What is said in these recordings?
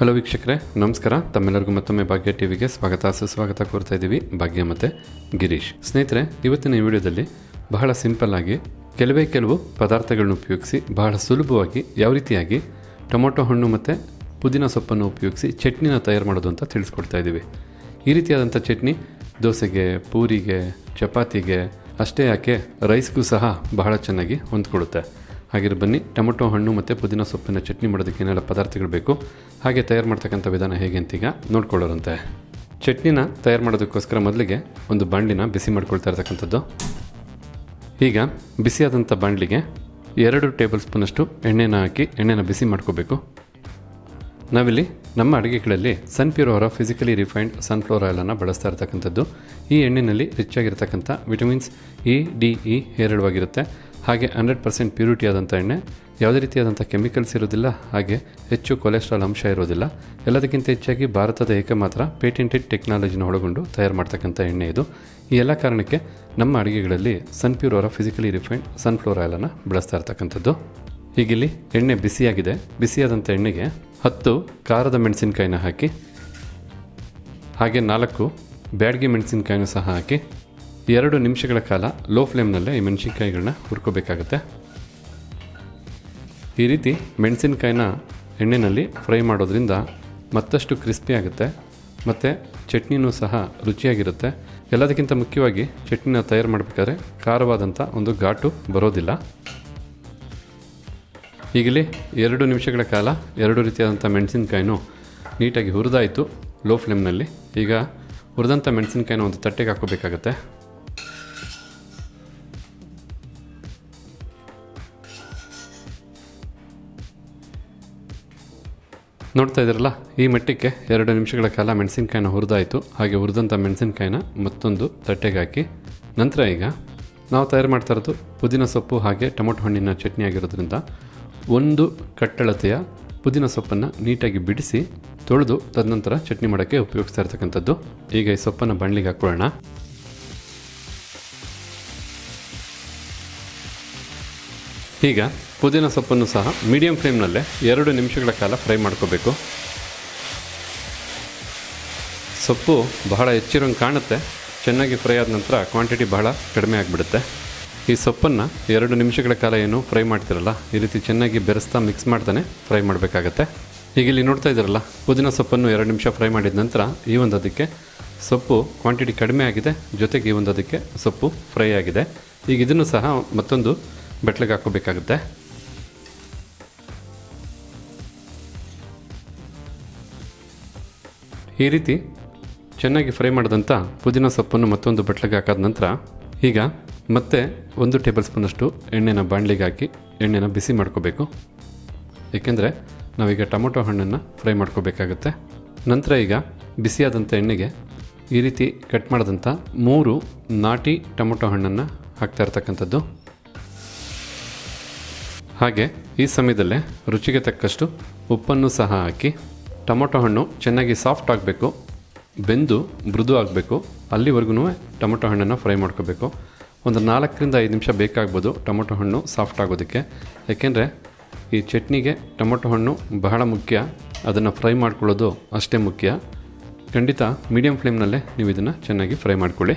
Hello ವೀಕ್ಷಕರೇ, ನಮಸ್ಕಾರ. ತಮ್ಮೆಲ್ಲರಿಗೂ ಮತ್ತೊಮ್ಮೆ ಭಾಗ್ಯ ಟಿವಿಗೆ ಸ್ವಾಗತ. ಸುಸ್ವಾಗತ ಕೋರ್ತಾ ಇದ್ದೀವಿ ಭಾಗ್ಯ ಮತ್ತು ಗಿರೀಶ್. ಸ್ನೇಹಿತರೆ, ಇವತ್ತಿನ ಈ ವಿಡಿಯೋದಲ್ಲಿ ಬಹಳ ಸಿಂಪಲ್ ಆಗಿ ಕೆಲವೇ ಕೆಲವು ಪದಾರ್ಥಗಳನ್ನ ಉಪಯೋಗಿಸಿ ಬಹಳ ಸುಲಭವಾಗಿ ಯಾವ ರೀತಿಯಾಗಿ ಟೊಮೊಟೊ ಹಣ್ಣು ಮತ್ತು ಪುದೀನ ಸೊಪ್ಪನ್ನು ಉಪಯೋಗಿಸಿ ಚಟ್ನಿನ ತಯಾರು ಮಾಡೋದು ಅಂತ ತಿಳಿಸ್ಕೊಡ್ತಾ ಇದ್ದೀವಿ. ಈ ರೀತಿಯಾದಂಥ ಚಟ್ನಿ ದೋಸೆಗೆ, ಪೂರಿಗೆ, ಚಪಾತಿಗೆ, ಅಷ್ಟೇ ಯಾಕೆ ರೈಸ್ಗೂ ಸಹ ಬಹಳ ಚೆನ್ನಾಗಿ ಹೊಂದ್ಕೊಡುತ್ತೆ ಹಾಗೆ ಬನ್ನಿ, ಟೊಮೊಟೊ ಹಣ್ಣು ಮತ್ತು ಪುದೀನ ಸೊಪ್ಪಿನ ಚಟ್ನಿ ಮಾಡೋದಕ್ಕೆ ಏನೆಲ್ಲ ಪದಾರ್ಥಗಳು ಬೇಕು, ಹಾಗೆ ತಯಾರು ಮಾಡ್ತಕ್ಕಂಥ ವಿಧಾನ ಹೇಗೆ ಅಂತೀಗ ನೋಡ್ಕೊಳ್ಳೋರಂತೆ. ಚಟ್ನಿನ ತಯಾರು ಮಾಡೋದಕ್ಕೋಸ್ಕರ ಮೊದಲಿಗೆ ಒಂದು ಬಾಂಡ್ಲಿನ ಬಿಸಿ ಮಾಡ್ಕೊಳ್ತಾ ಇರ್ತಕ್ಕಂಥದ್ದು. ಈಗ ಬಿಸಿಯಾದಂಥ ಬಾಣಲಿಗೆ ಎರಡು ಟೇಬಲ್ ಸ್ಪೂನಷ್ಟು ಎಣ್ಣೆನ ಹಾಕಿ ಎಣ್ಣೆನ ಬಿಸಿ ಮಾಡ್ಕೋಬೇಕು. ನಾವಿಲ್ಲಿ ನಮ್ಮ ಅಡುಗೆಗಳಲ್ಲಿ ಸನ್ಪ್ಯೂರ್ ಅವರ ಫಿಸಿಕಲಿ ರಿಫೈನ್ಡ್ ಸನ್ಫ್ಲವರ್ ಆಯಿಲನ್ನು ಬಳಸ್ತಾ ಇರ್ತಕ್ಕಂಥದ್ದು. ಈ ಎಣ್ಣೆಯಲ್ಲಿ ರಿಚ್ ಆಗಿರ್ತಕ್ಕಂಥ ವಿಟಮಿನ್ಸ್ ಇ, ಡಿ, ಇ ಹೇರಳವಾಗಿರುತ್ತೆ ಹಾಗೆ ಹಂಡ್ರೆಡ್ ಪರ್ಸೆಂಟ್ ಪ್ಯೂರಿಟಿ ಆದಂಥ ಎಣ್ಣೆ, ಯಾವುದೇ ರೀತಿಯಾದಂಥ ಕೆಮಿಕಲ್ಸ್ ಇರೋದಿಲ್ಲ, ಹಾಗೆ ಹೆಚ್ಚು ಕೊಲೆಸ್ಟ್ರಾಲ್ ಅಂಶ ಇರೋದಿಲ್ಲ. ಎಲ್ಲದಕ್ಕಿಂತ ಹೆಚ್ಚಾಗಿ ಭಾರತದ ಏಕಮಾತ್ರ ಪೇಟೆಂಟೆಡ್ ಟೆಕ್ನಾಲಜಿನ ಒಳಗೊಂಡು ತಯಾರು ಮಾಡ್ತಕ್ಕಂಥ ಎಣ್ಣೆ ಇದು. ಈ ಎಲ್ಲ ಕಾರಣಕ್ಕೆ ನಮ್ಮ ಅಡುಗೆಗಳಲ್ಲಿ ಸನ್ಪ್ಯೂರ್ ಅವರ ಫಿಸಿಕಲಿ ರಿಫೈನ್ಡ್ ಸನ್ಫ್ಲೋರ್ ಆಯಿಲನ್ನು ಬಳಸ್ತಾ ಇರ್ತಕ್ಕಂಥದ್ದು. ಹೀಗಿಲ್ಲಿ ಎಣ್ಣೆ ಬಿಸಿಯಾಗಿದೆ. ಬಿಸಿಯಾದಂಥ ಎಣ್ಣೆಗೆ ಹತ್ತು ಖಾರದ ಮೆಣಸಿನಕಾಯಿನ ಹಾಕಿ, ಹಾಗೆ ನಾಲ್ಕು ಬ್ಯಾಡ್ಗೆ ಮೆಣಸಿನಕಾಯಿನ ಸಹ ಹಾಕಿ ಎರಡು ನಿಮಿಷಗಳ ಕಾಲ ಲೋ ಫ್ಲೇಮ್ನಲ್ಲೇ ಈ ಮೆಣಸಿನ್ಕಾಯಿಗಳನ್ನ ಹುರ್ಕೋಬೇಕಾಗುತ್ತೆ. ಈ ರೀತಿ ಮೆಣಸಿನಕಾಯಿನ ಎಣ್ಣೆಯಲ್ಲಿ ಫ್ರೈ ಮಾಡೋದ್ರಿಂದ ಮತ್ತಷ್ಟು ಕ್ರಿಸ್ಪಿ ಆಗುತ್ತೆ, ಮತ್ತು ಚಟ್ನಿನೂ ಸಹ ರುಚಿಯಾಗಿರುತ್ತೆ. ಎಲ್ಲದಕ್ಕಿಂತ ಮುಖ್ಯವಾಗಿ ಚಟ್ನಿನ ತಯಾರು ಮಾಡಬೇಕಾದ್ರೆ ಖಾರವಾದಂಥ ಒಂದು ಘಾಟು ಬರೋದಿಲ್ಲ. ಈಗಲೇ ಎರಡು ನಿಮಿಷಗಳ ಕಾಲ ಎರಡು ರೀತಿಯಾದಂಥ ಮೆಣಸಿನ್ಕಾಯಿನೂ ನೀಟಾಗಿ ಹುರಿದಾಯಿತು ಲೋ ಫ್ಲೇಮ್ನಲ್ಲಿ ಈಗ ಹುರಿದಂಥ ಮೆಣಸಿನ್ಕಾಯಿನ ಒಂದು ತಟ್ಟೆಗೆ ಹಾಕೋಬೇಕಾಗತ್ತೆ ನೋಡ್ತಾ ಇದ್ದೀರಲ್ಲ ಈ ಮಟ್ಟಕ್ಕೆ ಎರಡು ನಿಮಿಷಗಳ ಕಾಲ ಮೆಣಸಿನಕಾಯಿನ ಹುರಿದಾಯಿತು. ಹಾಗೆ ಹುರಿದಂಥ ಮೆಣಸಿನ್ಕಾಯಿನ ಮತ್ತೊಂದು ತಟ್ಟೆಗೆ ಹಾಕಿ, ನಂತರ ಈಗ ನಾವು ತಯಾರು ಮಾಡ್ತಾ ಇರೋದು ಪುದೀನ ಸೊಪ್ಪು ಹಾಗೆ ಟೊಮೊಟೊ ಹಣ್ಣಿನ ಚಟ್ನಿ ಆಗಿರೋದ್ರಿಂದ ಒಂದು ಕಟ್ಟಳತೆಯ ಪುದೀನ ಸೊಪ್ಪನ್ನು ನೀಟಾಗಿ ಬಿಡಿಸಿ ತೊಳೆದು ತದನಂತರ ಚಟ್ನಿ ಮಾಡೋಕ್ಕೆ ಉಪಯೋಗಿಸ್ತಾ ಇರ್ತಕ್ಕಂಥದ್ದು. ಈಗ ಈ ಸೊಪ್ಪನ್ನು ಬಾಣಲಿಗೆ ಹಾಕ್ಕೊಳ್ಳೋಣ ಈಗ ಪುದೀನ ಸೊಪ್ಪನ್ನು ಸಹ ಮೀಡಿಯಂ ಫ್ಲೇಮ್ನಲ್ಲೇ ಎರಡು ನಿಮಿಷಗಳ ಕಾಲ ಫ್ರೈ ಮಾಡ್ಕೋಬೇಕು. ಸೊಪ್ಪು ಬಹಳ ಹೆಚ್ಚಿರೋಂಗೆ ಕಾಣುತ್ತೆ. ಚೆನ್ನಾಗಿ ಫ್ರೈ ಆದ ನಂತರ ಕ್ವಾಂಟಿಟಿ ಬಹಳ ಕಡಿಮೆ ಆಗಿಬಿಡುತ್ತೆ. ಈ ಸೊಪ್ಪನ್ನು ಎರಡು ನಿಮಿಷಗಳ ಕಾಲ ಏನು ಫ್ರೈ ಮಾಡ್ತಿರಲ್ಲ, ಈ ರೀತಿ ಚೆನ್ನಾಗಿ ಬೆರೆಸ್ತಾ ಮಿಕ್ಸ್ ಮಾಡ್ತಾನೆ ಫ್ರೈ ಮಾಡಬೇಕಾಗತ್ತೆ. ಈಗ ಇಲ್ಲಿ ನೋಡ್ತಾ ಇದ್ದೀರಲ್ಲ, ಪುದೀನ ಸೊಪ್ಪನ್ನು ಎರಡು ನಿಮಿಷ ಫ್ರೈ ಮಾಡಿದ ನಂತರ ಈ ಒಂದು ಅದಕ್ಕೆ ಸೊಪ್ಪು ಕ್ವಾಂಟಿಟಿ ಕಡಿಮೆ ಆಗಿದೆ, ಜೊತೆಗೆ ಈ ಒಂದು ಅದಕ್ಕೆ ಸೊಪ್ಪು ಫ್ರೈ ಆಗಿದೆ. ಈಗ ಇದನ್ನು ಸಹ ಮತ್ತೊಂದು ಬೆಟ್ಲಿಗೆ ಹಾಕೋಬೇಕಾಗುತ್ತೆ ಈ ರೀತಿ ಚೆನ್ನಾಗಿ ಫ್ರೈ ಮಾಡಿದಂಥ ಪುದೀನ ಸೊಪ್ಪನ್ನು ಮತ್ತೊಂದು ಬಟ್ಲಿಗೆ ಹಾಕಾದ ನಂತರ ಈಗ ಮತ್ತೆ ಒಂದು ಟೇಬಲ್ ಸ್ಪೂನಷ್ಟು ಎಣ್ಣೆನ ಬಾಣಲಿಗೆ ಹಾಕಿ ಎಣ್ಣೆನ ಬಿಸಿ ಮಾಡ್ಕೋಬೇಕು. ಏಕೆಂದರೆ ನಾವೀಗ ಟೊಮೊಟೊ ಹಣ್ಣನ್ನು ಫ್ರೈ ಮಾಡ್ಕೋಬೇಕಾಗತ್ತೆ. ನಂತರ ಈಗ ಬಿಸಿಯಾದಂಥ ಎಣ್ಣೆಗೆ ಈ ರೀತಿ ಕಟ್ ಮಾಡಿದಂಥ ಮೂರು ನಾಟಿ ಟೊಮೊಟೊ ಹಣ್ಣನ್ನು ಹಾಕ್ತಾ ಇರ್ತಕ್ಕಂಥದ್ದು. ಹಾಗೆ ಈ ಸಮಯದಲ್ಲೇ ರುಚಿಗೆ ತಕ್ಕಷ್ಟು ಉಪ್ಪನ್ನು ಸಹ ಹಾಕಿ ಟೊಮೊಟೊ ಹಣ್ಣು ಚೆನ್ನಾಗಿ ಸಾಫ್ಟ್ ಆಗಬೇಕು, ಬೆಂದು ಮೃದು ಆಗಬೇಕು ಅಲ್ಲಿವರೆಗೂ ಟೊಮೊಟೊ ಹಣ್ಣನ್ನು ಫ್ರೈ ಮಾಡ್ಕೋಬೇಕು. ಒಂದು ನಾಲ್ಕರಿಂದ ಐದು ನಿಮಿಷ ಬೇಕಾಗ್ಬೋದು ಟೊಮೊಟೊ ಹಣ್ಣು ಸಾಫ್ಟ್ ಆಗೋದಕ್ಕೆ. ಯಾಕೆಂದರೆ ಈ ಚಟ್ನಿಗೆ ಟೊಮೊಟೊ ಹಣ್ಣು ಬಹಳ ಮುಖ್ಯ, ಅದನ್ನು ಫ್ರೈ ಮಾಡ್ಕೊಳ್ಳೋದು ಅಷ್ಟೇ ಮುಖ್ಯ. ಖಂಡಿತ ಮೀಡಿಯಂ ಫ್ಲೇಮ್ನಲ್ಲೇ ನೀವು ಇದನ್ನು ಚೆನ್ನಾಗಿ ಫ್ರೈ ಮಾಡ್ಕೊಳ್ಳಿ.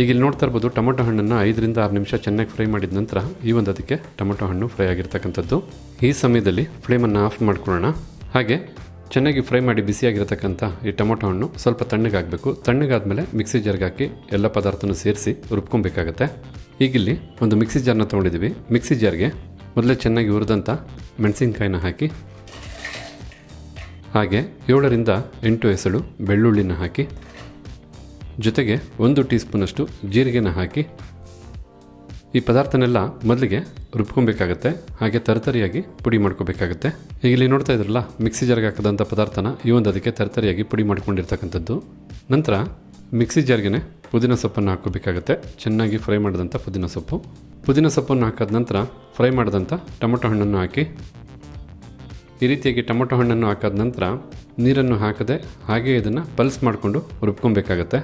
ಈಗ ಇಲ್ಲಿ ನೋಡ್ತಾ ಇರ್ಬೋದು, ಟೊಮೊಟೊ ಹಣ್ಣನ್ನು ಐದರಿಂದ ಆರು ನಿಮಿಷ ಚೆನ್ನಾಗಿ ಫ್ರೈ ಮಾಡಿದ ನಂತರ ಈ ಒಂದು ಅದಕ್ಕೆ ಟೊಮೊಟೊ ಹಣ್ಣು ಫ್ರೈ ಆಗಿರ್ತಕ್ಕಂಥದ್ದು. ಈ ಸಮಯದಲ್ಲಿ ಫ್ಲೇಮನ್ನು ಆಫ್ ಮಾಡ್ಕೊಳ್ಳೋಣ. ಹಾಗೆ ಚೆನ್ನಾಗಿ ಫ್ರೈ ಮಾಡಿ ಬಿಸಿಯಾಗಿರತಕ್ಕಂಥ ಈ ಟೊಮೊಟೊ ಹಣ್ಣು ಸ್ವಲ್ಪ ತಣ್ಣಗಾಗಬೇಕು. ತಣ್ಣಗಾದ್ಮೇಲೆ ಮಿಕ್ಸಿ ಜಾರ್ಗೆ ಹಾಕಿ ಎಲ್ಲ ಪದಾರ್ಥನೂ ಸೇರಿಸಿ ರುಬ್ಕೊಬೇಕಾಗತ್ತೆ. ಈಗಿಲ್ಲಿ ಒಂದು ಮಿಕ್ಸಿ ಜಾರ್ನ ತೊಗೊಂಡಿದ್ದೀವಿ. ಮಿಕ್ಸಿ ಜಾರ್ಗೆ ಮೊದಲೇ ಚೆನ್ನಾಗಿ ಹುರಿದಂಥ ಮೆಣಸಿನ್ಕಾಯಿನ ಹಾಕಿ, ಹಾಗೆ ಏಳರಿಂದ ಎಂಟು ಎಸಳು ಬೆಳ್ಳುಳ್ಳಿನ ಹಾಕಿ, ಜೊತೆಗೆ ಒಂದು ಟೀ ಸ್ಪೂನಷ್ಟು ಜೀರಿಗೆನ ಹಾಕಿ ಈ ಪದಾರ್ಥನೆಲ್ಲ ಮೊದಲಿಗೆ ರುಬ್ಕೊಬೇಕಾಗತ್ತೆ. ಹಾಗೆ ತರತರಿಯಾಗಿ ಪುಡಿ ಮಾಡ್ಕೋಬೇಕಾಗುತ್ತೆ. ಈಗ ಇಲ್ಲಿ ನೋಡ್ತಾ ಇದ್ರಲ್ಲ, ಮಿಕ್ಸಿ ಜಾರ್ಗೆ ಹಾಕಿದಂಥ ಪದಾರ್ಥನ ಈ ಒಂದು ಅದಕ್ಕೆ ತರತರಿಯಾಗಿ ಪುಡಿ ಮಾಡ್ಕೊಂಡಿರ್ತಕ್ಕಂಥದ್ದು. ನಂತರ ಮಿಕ್ಸಿ ಜಾರ್ಗೆ ಪುದೀನ ಸೊಪ್ಪನ್ನು ಹಾಕೋಬೇಕಾಗುತ್ತೆ ಚೆನ್ನಾಗಿ ಫ್ರೈ ಮಾಡಿದಂಥ ಪುದೀನ ಸೊಪ್ಪು. ಪುದೀನ ಸೊಪ್ಪನ್ನು ಹಾಕಿದ ನಂತರ ಫ್ರೈ ಮಾಡಿದಂಥ ಟೊಮೊಟೊ ಹಣ್ಣನ್ನು ಹಾಕಿ. ಈ ರೀತಿಯಾಗಿ ಟೊಮೊಟೊ ಹಣ್ಣನ್ನು ಹಾಕಾದ ನಂತರ ನೀರನ್ನು ಹಾಕದೆ ಹಾಗೆ ಇದನ್ನು ಪಲ್ಸ್ ಮಾಡಿಕೊಂಡು ರುಬ್ಕೊಬೇಕಾಗತ್ತೆ.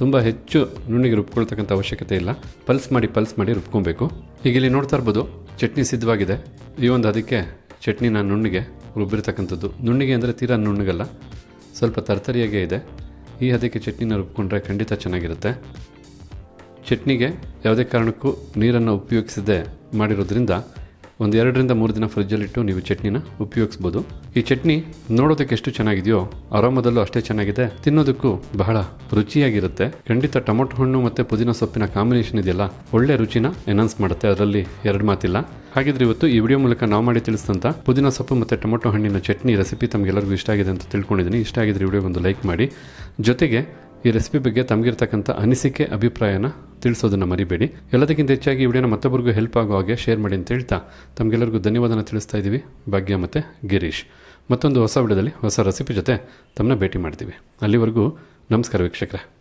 ತುಂಬ ಹೆಚ್ಚು ನುಣ್ಣಿಗೆ ರುಬ್ಕೊಳ್ತಕ್ಕಂಥ ಅವಶ್ಯಕತೆ ಇಲ್ಲ. ಪಲ್ಸ್ ಮಾಡಿ ಪಲ್ಸ್ ಮಾಡಿ ರುಬ್ಕೊಬೇಕು. ಈಗ ಇಲ್ಲಿ ನೋಡ್ತಾ ಇರ್ಬೋದು, ಚಟ್ನಿ ಸಿದ್ಧವಾಗಿದೆ. ಈ ಒಂದು ಅದಕ್ಕೆ ಚಟ್ನಿನ ನುಣ್ಣಿಗೆ, ರುಬ್ಬಿರ್ತಕ್ಕಂಥದ್ದು. ನುಣ್ಣಿಗೆ ಅಂದರೆ ತೀರಾ ನುಣ್ಣಗಲ್ಲ, ಸ್ವಲ್ಪ ತರ್ತರಿಯಾಗೇ ಇದೆ. ಈ ಅದಕ್ಕೆ ಚಟ್ನಿನ ರುಬ್ಕೊಂಡ್ರೆ ಖಂಡಿತ ಚೆನ್ನಾಗಿರುತ್ತೆ. ಚಟ್ನಿಗೆ ಯಾವುದೇ ಕಾರಣಕ್ಕೂ ನೀರನ್ನು ಉಪಯೋಗಿಸದೆ ಮಾಡಿರೋದ್ರಿಂದ ಒಂದು ಎರಡರಿಂದ ಮೂರು ದಿನ ಫ್ರಿಜ್ಜಲ್ಲಿಟ್ಟು ನೀವು ಚಟ್ನಿನ ಉಪಯೋಗಿಸ್ಬೋದು. ಈ ಚಟ್ನಿ ನೋಡೋದಕ್ಕೆ ಎಷ್ಟು ಚೆನ್ನಾಗಿದೆಯೋ ಆರಾಮದಲ್ಲೂ ಅಷ್ಟೇ ಚೆನ್ನಾಗಿದೆ. ತಿನ್ನೋದಕ್ಕೂ ಬಹಳ ರುಚಿಯಾಗಿರುತ್ತೆ. ಖಂಡಿತ ಟೊಮೊಟೊ ಹಣ್ಣು ಮತ್ತು ಪುದೀನ ಸೊಪ್ಪಿನ ಕಾಂಬಿನೇಷನ್ ಇದೆಯಲ್ಲ, ಒಳ್ಳೆ ರುಚಿನ ಎನೌನ್ಸ್ ಮಾಡುತ್ತೆ. ಅದರಲ್ಲಿ ಎರಡು ಮಾತಿಲ್ಲ. ಹಾಗಿದ್ರೆ ಇವತ್ತು ಈ ವಿಡಿಯೋ ಮೂಲಕ ನಾವು ಮಾಡಿ ತಿಳಿಸಿದಂಥ ಪುದೀನ ಸೊಪ್ಪು ಮತ್ತು ಟೊಮೊಟೊ ಹಣ್ಣಿನ ಚಟ್ನಿ ರೆಸಿಪಿ ತಮಗೆಲ್ಲರಿಗೂ ಇಷ್ಟ ಆಗಿದೆ ಅಂತ ತಿಳ್ಕೊಂಡಿದ್ದೀನಿ. ಇಷ್ಟ ಆಗಿದ್ರೆ ವಿಡಿಯೋ ಒಂದು ಲೈಕ್ ಮಾಡಿ. ಜೊತೆಗೆ ಈ ರೆಸಿಪಿ ಬಗ್ಗೆ ತಮಗಿರ್ತಕ್ಕಂಥ ಅನಿಸಿಕೆ, ಅಭಿಪ್ರಾಯನ ತಿಳಿಸೋದನ್ನು ಮರಿಬೇಡಿ. ಎಲ್ಲದಕ್ಕಿಂತ ಹೆಚ್ಚಾಗಿ ಈ ವಿಡಿಯೋನ ಮತ್ತೊಬ್ಬರಿಗೂ ಹೆಲ್ಪ್ ಆಗೋ ಹಾಗೆ ಶೇರ್ ಮಾಡಿ ಅಂತ ಹೇಳ್ತಾ ತಮಗೆಲ್ಲರಿಗೂ ಧನ್ಯವಾದನ ತಿಳಿಸ್ತಾ ಇದ್ದೀವಿ. ಭಾಗ್ಯ ಮತ್ತು ಗಿರೀಶ್. ಮತ್ತೊಂದು ಹೊಸ ವಿಡಿಯೋದಲ್ಲಿ ಹೊಸ ರೆಸಿಪಿ ಜೊತೆ ತಮ್ಮನ್ನ ಭೇಟಿ ಮಾಡ್ತೀವಿ. ಅಲ್ಲಿವರೆಗೂ ನಮಸ್ಕಾರ ವೀಕ್ಷಕರೇ.